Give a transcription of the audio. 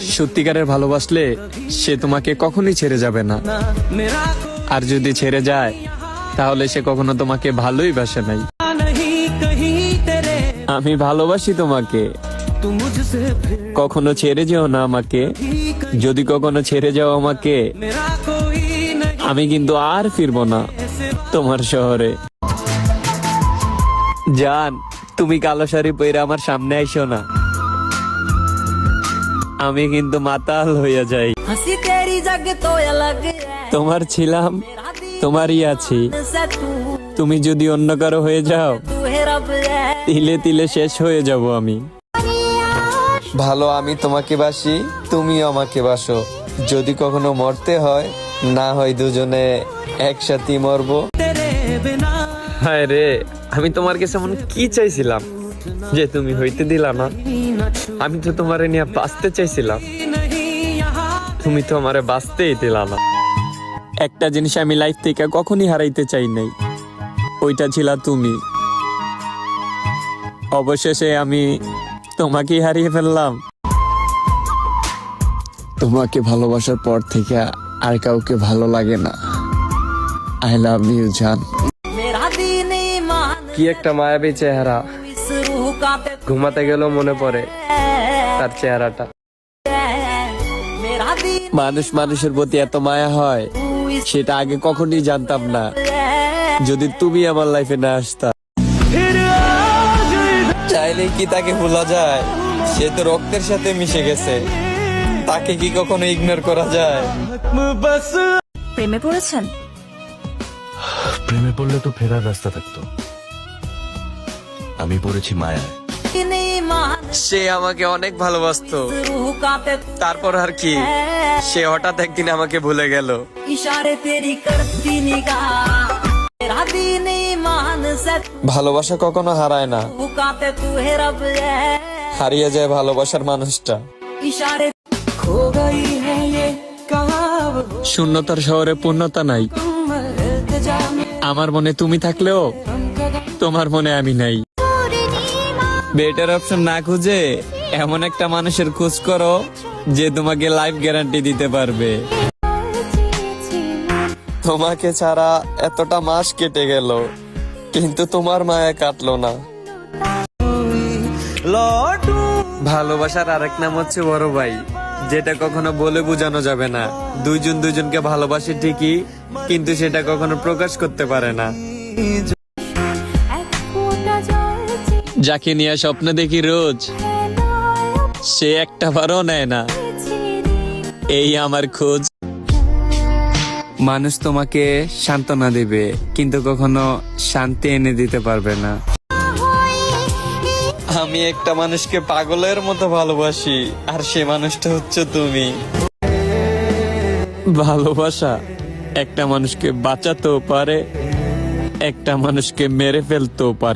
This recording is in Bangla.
সত্যিকারের ভালোবাসলে সে তোমাকে কখনই ছেড়ে যাবে না। আর যদি ছেড়ে যায়, তাহলে সে কখনো তোমাকে ভালোই বাসে নাই। আমি ভালোবাসি তোমাকে। কখনো ছেড়ে যেও না আমাকে। যদি কখনো ছেড়ে যাও আমাকে, আমি কিন্তু আর ফিরবো না তোমার শহরে। জান, তুমি কালো শাড়ি পরে আমার সামনে আইসো না। আমি কিন্তু মাতাল হইয়া যাই। তোমার ছিলাম তোমারই আছি। তুমি যদি অন্য কারও হয়ে যাও তিলে তিলে শেষ হয়ে যাব আমি। ভালো আমি তোমাকে বাসি তুমিও আমাকে বাসো। যদি কখনো মরতে হয় না হয় দুজনে একসাথে মরবো। হায় রে আমি তোমার কাছে এমন কি চাইছিলাম? যে তুমি হইতে দিলা না। আমি তো তোমারে নিয়ে বাঁচতে চাইছিলাম। তুমি তো আমারে বাঁচতেই দিলা না। একটা জিনিস আমি লাইফ থেকে কখনই হারাইতে চাই নাই। ওইটা ছিল তুমি। অবশেষে আমি তোমাকেই হারিয়ে ফেললাম। তোমাকে ভালোবাসার পর থেকে আর কাউকে ভালো লাগে না। আই লাভ ইউ জান কি একটা মায়াবী চেহারা। ঘুমাতে গেলেও মনে পড়ে তার চেহারাটা। মানুষ মানুষের প্রতি এত মায়া হয় সেটা আগে কখনই জানতাম না। যদি তুমি আমার লাইফে না আসতা। চাইলে কি তাকে ভোলা যায়? সে তো রক্তের সাথে মিশে গেছে। তাকে কি কখনো ইগনোর করা যায়? প্রেমে পড়েছেন? প্রেমে পড়লে তো ফেরার রাস্তা থাকতো। আমি পড়েছি মায়া সে আমাকে অনেক ভালোবাসতো। তারপর আর কি? সে হঠাৎ একদিন আমাকে ভুলে গেল। ভালোবাসা কখনো হারায় না। হারিয়ে যায় ভালোবাসার মানুষটা। শূন্যতার শহরে পূর্ণতা নাই। আমার মনে তুমি থাকলেও তোমার মনে আমি নাই। বেটার অপশন না খুঁজে এমন একটা মানুষের খোঁজ করো যে তোমাকে লাইফ গ্যারান্টি দিতে পারবে। তোমাকে ছাড়া এতটা মাস কেটে গেল, কিন্তু তোমার মায়া কাটলো না। ভালোবাসার আরেক নাম হচ্ছে বড় ভাই, যেটা কখনো বলে বোঝানো যাবে না। দুইজন দুইজনকে ভালোবাসে ঠিকই, কিন্তু সেটা কখনো প্রকাশ করতে পারে না। যাকে নিয়ে স্বপ্ন দেখি রোজ সে একটা বারও নেয় না। এই আমার খোঁজ। মানুষ তোমাকে সান্ত্বনা দেবে কিন্তু কখনো শান্তি এনে দিতে পারবে না। আমি একটা মানুষকে পাগলের মতো ভালোবাসি আর সে মানুষটা হচ্ছে তুমি। ভালোবাসা একটা মানুষকে বাঁচাতেও পারে একটা মানুষকে মেরে ফেলতেও পারে।